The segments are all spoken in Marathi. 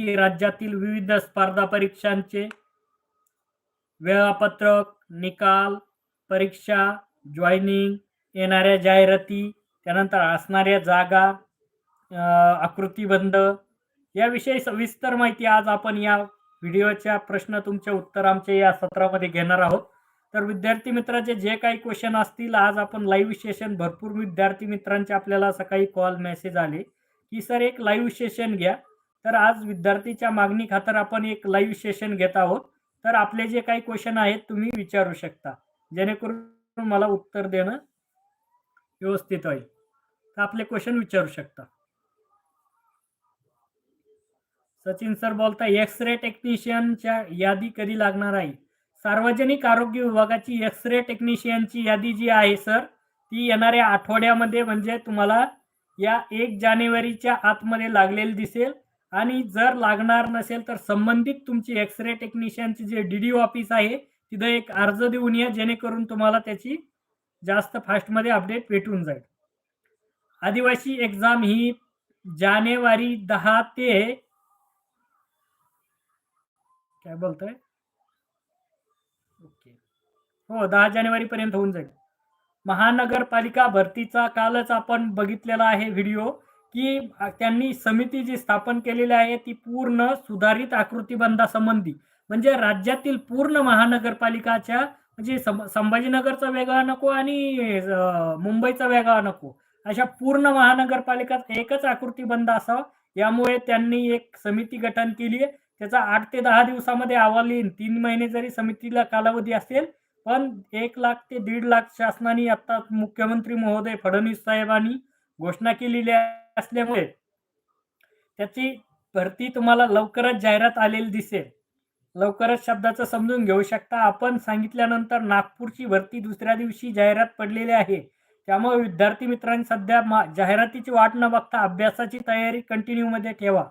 की राज्यातील विविध स्पर्धा परीक्षांचे वेळापत्रक निकाल परीक्षा जॉईनिंग येणाऱ्या जाहिराती त्यानंतर असणाऱ्या जागा आकृतीबंध याविषयी सविस्तर माहिती आज आपण या व्हिडिओच्या प्रश्न तुमचे उत्तर आमच्या या सत्रामध्ये घेणार आहोत. तर विद्यार्थी मित्राचे जे काही क्वेश्चन असतील आज आपण लाईव्ह सेशन भरपूर विद्यार्थी मित्रांचे आपल्याला सकाळी कॉल मेसेज आले. की सर एक लाईव्ह सेशन घ्या. तर आज विद्यार्थीच्या मागणी खातर आपण एक लाईव्ह सेशन घेत आहोत. तर आपले जे काही क्वेश्चन आहेत तुम्ही विचारू शकता. जेणेकरून मला उत्तर देणं व्यवस्थित होईल. तर आपले क्वेश्चन विचारू शकता. सचिन सर बोलता एक्स रे टेक्निशियनच्या यादी कधी लागणार आहे? सार्वजनिक आरोग्य विभागाची एक्स रे टेक्निशियनची यादी जी आहे सर ती येणाऱ्या आठवड्यामध्ये म्हणजे तुम्हाला या एक जानेवारीच्या आतमध्ये लागलेली दिसेल. आणि जर लागणार नसेल तर संबंधित तुमची एक्सरे टेक्निशियनची जे डी डी ऑफिस आहे तिथं एक अर्ज देऊन या जेणेकरून तुम्हाला त्याची जास्त फास्टमध्ये अपडेट भेटून जाईल. आदिवासी एक्झाम ही जानेवारी दहा ते काय बोलतोय? ओके. हो दहा जानेवारी पर्यंत होऊन जाईल. महानगरपालिका भरतीचा कालच आपण बघितलेला आहे व्हिडिओ. की त्यांनी समिती जी स्थापन केलेली आहे ती पूर्ण सुधारित आकृतीबंधासंबंधी म्हणजे राज्यातील पूर्ण महानगरपालिकाच्या म्हणजे सं- संभाजीनगरचा वेगळा नको आणि मुंबईचा वेगळा नको. अशा पूर्ण महानगरपालिकात एकच आकृतीबंध असावा. यामुळे त्यांनी एक समिती गठन केली आहे. त्याचा आठ ते दहा दिवसामध्ये अहवाल येईल. तीन महिने जरी समितीला कालावधी असेल पण एक लाख ते दीड लाख शासनाने आता मुख्यमंत्री महोदय फडणवीस साहेबांनी घोषणा केलेली आहे. असल्यामुळे त्याची भरती तुम्हाला लवकरच जाहिरात आलेली दिसेल. लवकरच शब्दाचं समजून घेऊ शकता. आपण सांगितल्यानंतर नागपूरची भरती दुसऱ्या दिवशी जाहिरात पडलेली आहे. त्यामुळे विद्यार्थी मित्रांनी सध्या जाहिरातीची वाट न बघता अभ्यासाची तयारी कंटिन्यूमध्ये ठेवा.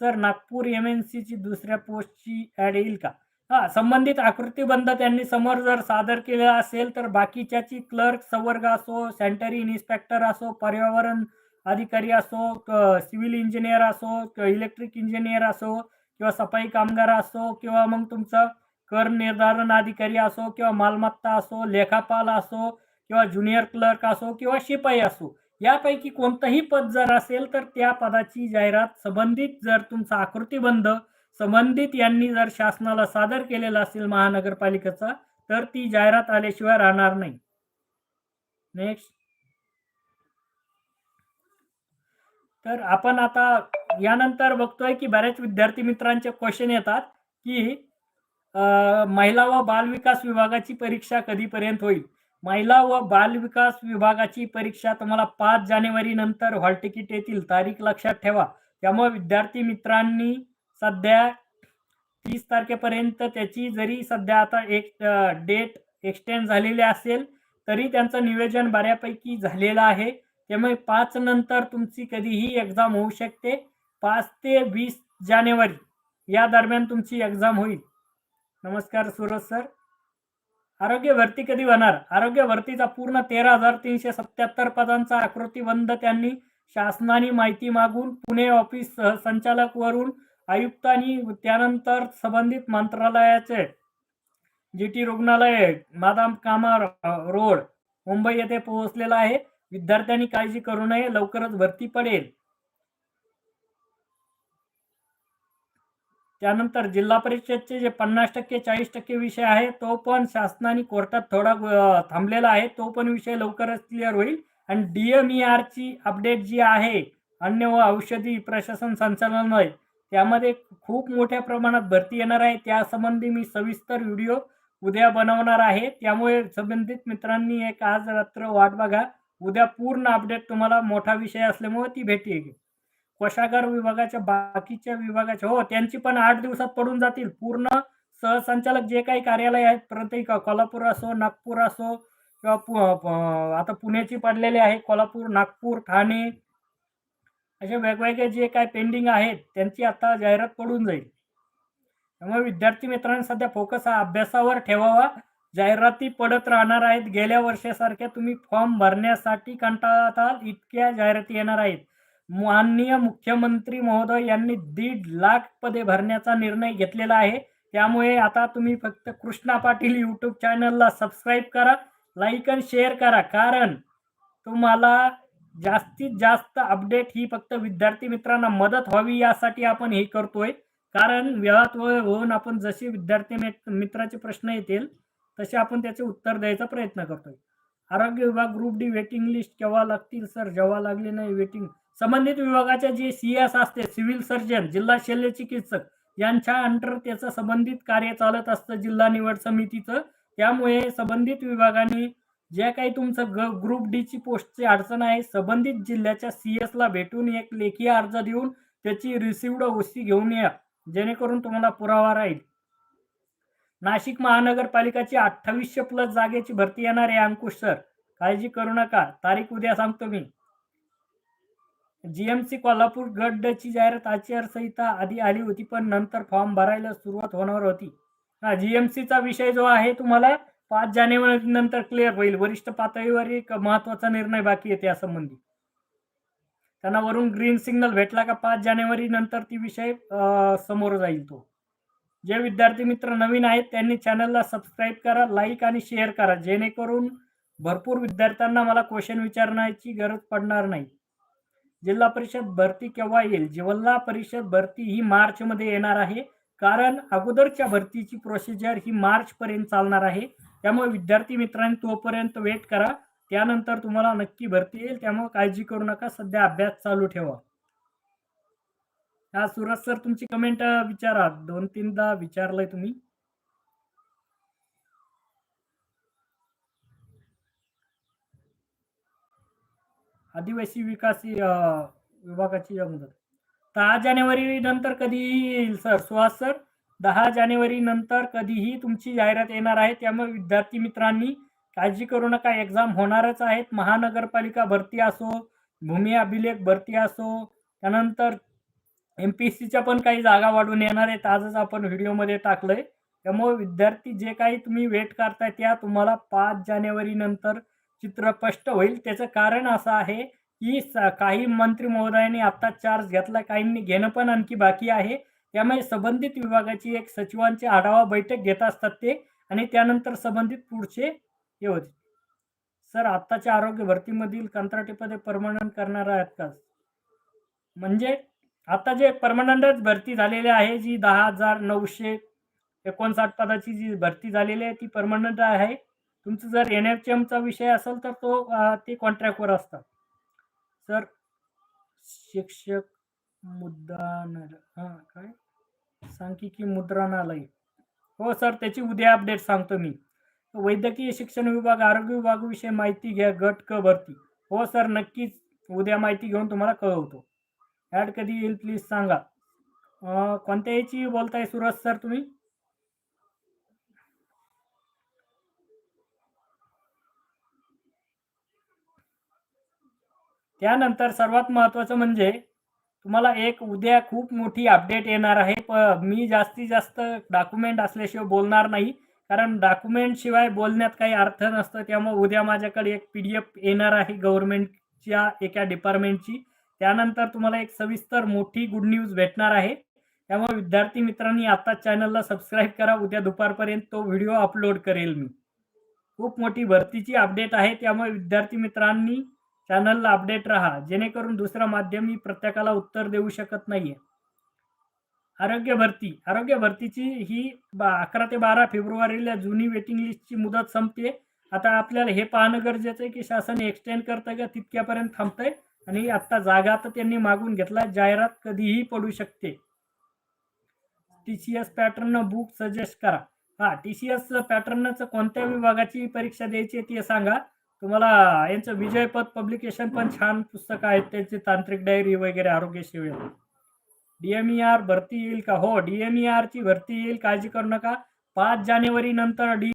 सर नागपूर एम एन सीची दुसऱ्या पोस्टची ॲड येईल का? हा संबंधित आकृतीबंध त्यांनी समोर जर सादर केला असेल तर बाकीच्याची क्लर्क संवर्ग असो सॅनिटरी इन्स्पेक्टर असो पर्यावरण अधिकारी असो सिव्हिल इंजिनियर असो किंवा इलेक्ट्रिक इंजिनियर असो किंवा सफाई कामगार असो किंवा मग तुमचं कर निर्धारण अधिकारी असो किंवा मालमत्ता असो लेखापाल असो किंवा ज्युनियर क्लर्क असो किंवा शिपाई असो यापैकी कोणतंही पद जर असेल तर त्या पदाची जाहिरात संबंधित जर तुमचा आकृतीबंध संबंधित यांनी जर शासनाला सादर केलेला असेल महानगरपालिकेचा तर ती जाहिरात आल्याशिवाय राहणार नाही. नेक्स्ट तर आपण आता यानंतर बघतोय की बऱ्याच विद्यार्थी मित्रांचे क्वेश्चन येतात की महिला व बालविकास विभागाची परीक्षा कधीपर्यंत होईल? महिला व बालविकास विभागाची परीक्षा तुम्हाला पाच जानेवारी नंतर हॉल तिकीट येतील तारीख लक्षात ठेवा. त्यामुळे विद्यार्थी मित्रांनी सध्या तीस तारखेपर्यंत त्याची जरी सध्या आता एक डेट एक्सटेंड झालेली असेल तरी त्यांचं नियोजन बऱ्यापैकी झालेलं आहे. त्यामुळे पाच नंतर तुमची कधीही एक्झाम होऊ शकते. पाच ते वीस जानेवारी या दरम्यान तुमची एक्झाम होईल. नमस्कार सूरज सर आरोग्य भरती कधी होणार? आरोग्य भरतीचा पूर्ण तेरा हजार तीनशे सत्याहत्तर पदांचा आकृतीबंध त्यांनी शासनाने माहिती मागून पुणे ऑफिस संचालक वरून आयुक्तांनी त्यानंतर संबंधित मंत्रालयाचे जी टी रुग्णालय मादाम कामा रोड मुंबई येथे पोहोचलेला आहे. विद्यार्थ्यांनी काळजी करू नये लवकरच भरती पडेल. त्यानंतर जिल्हा परिषदचे जे पन्नास टक्के चाळीस टक्के विषय आहे तो पण शासनाने कोर्टात थोडा थांबलेला आहे. तो पण विषय लवकरच क्लिअर होईल. आणि डी एम अपडेट जी आहे अन्न व औषधी प्रशासन संचालनालय त्यामध्ये खूप मोठ्या प्रमाणात भरती येणार आहे. त्यासंबंधी मी सविस्तर व्हिडिओ उद्या बनवणार आहे. त्यामुळे संबंधित मित्रांनी एक आज रात्र वाट बघा. उद्या पूर्ण अपडेट तुम्हाला मोठा विषय असल्यामुळे ती भेटेल कोशागार विभागाच्या बाकीच्या विभागाच्या हो त्यांची पण आठ दिवसात पडून जातील. पूर्ण सहसंचालक जे काही कार्यालय आहेत प्रत्येक कोल्हापूर असो नागपूर असो किंवा आता पुण्याची पडलेली आहे कोल्हापूर नागपूर ठाणे असे वेगवेगळे जे काही पेंडिंग आहेत त्यांची आता जाहिरात पडून जाईल. त्यामुळे विद्यार्थी मित्रांनी सध्या फोकस हा अभ्यासावर ठेवावा. जाहिराती पडत राहणार आहेत. गेल्या वर्षासारख्या तुम्ही फॉर्म भरण्यासाठी कंटाळताल इतक्या जाहिराती येणार आहेत. माननीय मुख्यमंत्री महोदय यांनी दीड लाख पदे भरण्याचा निर्णय घेतलेला आहे. त्यामुळे आता तुम्ही फक्त कृष्णा पाटील यूट्यूब चॅनलला सबस्क्राईब करा लाईक आणि शेअर करा. कारण तुम्हाला जास्तीत जास्त अपडेट ही फक्त विद्यार्थी मित्रांना मदत व्हावी यासाठी आपण हे करतोय. कारण वेळात वेळ होऊन आपण जसे विद्यार्थी मित्राचे प्रश्न येतील तसे आपण त्याचे उत्तर द्यायचा प्रयत्न करतोय. आरोग्य विभाग ग्रुप डी वेटिंग लिस्ट केव्हा लागतील सर जेव्हा लागले नाही वेटिंग संबंधित विभागाच्या जे सी एस असते सिव्हिल सर्जन जिल्हा शल्य चिकित्सक यांच्या अंडर त्याचं संबंधित कार्य चालत असतं जिल्हा निवड समितीचं. त्यामुळे संबंधित विभागाने जे काही तुमचं ग ग्रुप डीची पोस्टची अडचण आहे संबंधित जिल्ह्याच्या सी एसला भेटून एक लेखी अर्ज देऊन त्याची रिसिव्ड ओसी घेऊन या. जेणेकरून तुम्हाला पुरावा राहील. नाशिक महानगरपालिकाची अठ्ठावीसशे प्लस जागेची भरती येणार आहे अंकुश सर. काळजी करू नका. तारीख उद्या सांगतो मी. जीएमसी कोल्हापूर गडची जाहिरात आचारसंहिता आधी आली होती पण नंतर फॉर्म भरायला सुरुवात होणार होती. हा जीएमसीचा विषय जो आहे तुम्हाला पाच जानेवारी नंतर क्लिअर होईल. वरिष्ठ पातळीवर एक महत्त्वाचा निर्णय बाकी आहे त्यासंबंधी. त्यांना वरून ग्रीन सिग्नल भेटला का पाच जानेवारी नंतर ती विषय समोर जाईल तो. जे विद्यार्थी मित्र नवीन आहेत त्यांनी चॅनलला सबस्क्राईब करा लाईक आणि शेअर करा. जेणेकरून भरपूर विद्यार्थ्यांना मला क्वेश्चन विचारण्याची गरज पडणार नाही. जिल्हा परिषद भरती केव्हा येईल? जिल्हा परिषद भरती ही मार्चमध्ये येणार आहे. कारण अगोदरच्या भरतीची प्रोसिजर ही मार्चपर्यंत चालणार आहे. त्यामुळे विद्यार्थी मित्रांनी तोपर्यंत वेट करा. त्यानंतर तुम्हाला नक्की भरती येईल. त्यामुळे काळजी करू नका. सध्या अभ्यास चालू ठेवा. हा सुरज सर तुमची कमेंट विचारा. दोन तीनदा विचारलंय तुम्ही. आदिवासी विकास विभागाची मदत दहा जानेवारी नंतर कधीही येईल सर. सुहास सर दहा जानेवारी नंतर कधीही तुमची जाहिरात येणार आहे. त्यामुळे विद्यार्थी मित्रांनी काळजी करू नका. एक्झाम होणारच आहेत. महानगरपालिका भरती असो भूमी अभिलेख भरती असो त्यानंतर एम पी सीच्या पण काही जागा वाढून येणार आहेत. आजच आपण व्हिडिओमध्ये टाकलंय. त्यामुळे विद्यार्थी जे काही तुम्ही वेट करताय त्या तुम्हाला पाच जानेवारी नंतर चित्र स्पष्ट होईल. त्याचं कारण असं आहे की स- काही मंत्री महोदयांनी आता चार्ज घेतला काहींनी घेणं पण आणखी बाकी आहे. त्यामुळे संबंधित विभागाची एक सचिवांची आढावा बैठक घेत असतात ते आणि त्यानंतर संबंधित पुढचे हे होते सर आत्ताच्या आरोग्य भरतीमधील कंत्राटी पदे परमनंट करणार आहेत का? म्हणजे आता जे परमनंटच भरती झालेली आहे जी दहा हजार नऊशे एकोणसाठ पदाची जी भरती झालेली आहे ती परमनंट आहे. तुमचं जर एन एफ एमचा विषय असेल तर तो ते कॉन्ट्रॅक्टवर असतात सर शिक्षक मुद्रानालय हां काय? की मुद्रणालय. हो सर त्याची उद्या अपडेट सांगतो मी. वैद्यकीय शिक्षण विभाग आरोग्य विभागाविषयी माहिती घ्या गट क भरती. हो सर नक्कीच उद्या माहिती घेऊन तुम्हाला कळवतो. ॲड कधी येईल प्लीज सांगा. कोणत्या याची बोलताय सुरज सर तुम्ही? त्यानंतर सर्वात महत्त्वाचं म्हणजे तुम्हाला एक उद्या खूप मोठी अपडेट येणार आहे. प मी जास्तीत जास्त डॉक्युमेंट असल्याशिवाय बोलणार नाही. कारण डॉक्युमेंट शिवाय बोलण्यात काही अर्थ नसतं. त्यामुळे उद्या माझ्याकडे एक पी डी एफ येणार आहे गव्हर्नमेंटच्या एका डिपार्टमेंटची त्यानंतर तुम्हाला एक सविस्तर मोठी गुड न्यूज भेटणार आहे. त्यामुळे विद्यार्थी मित्रांनी आता चॅनलला सबस्क्राईब करा. उद्या दुपारपर्यंत तो व्हिडिओ अपलोड करेल मी. खूप मोठी भरतीची अपडेट आहे. त्यामुळे विद्यार्थी मित्रांनी चॅनलला अपडेट राहा. जेणेकरून दुसरा माध्यम मी प्रत्येकाला उत्तर देऊ शकत नाहीये. आरोग्य भरती. आरोग्य भरतीची ही बा अकरा ते बारा फेब्रुवारीला जुनी वेटिंग लिस्टची मुदत संपते. आता आपल्याला हे पाहणं गरजेचं आहे की शासन एक्सटेंड करतं का तितक्यापर्यंत थांबतंय. आणि आता जागा तर त्यांनी मागून घेतला जाहिरात कधीही पडू शकते. T C S pattern book suggest करा. हा टी सी एस पॅटर्नचं कोणत्या विभागाची परीक्षा द्यायची ती ते सांगा. तुम्हाला यांचं विजयपद पब्लिकेशन पण छान पुस्तक आहेत त्याचे तांत्रिक डायरी वगैरे आरोग्य सेवेत डी आर भरती येईल का? हो डीएमई आरची भरती येईल. काळजी करू नका. पाच जानेवारी नंतर डी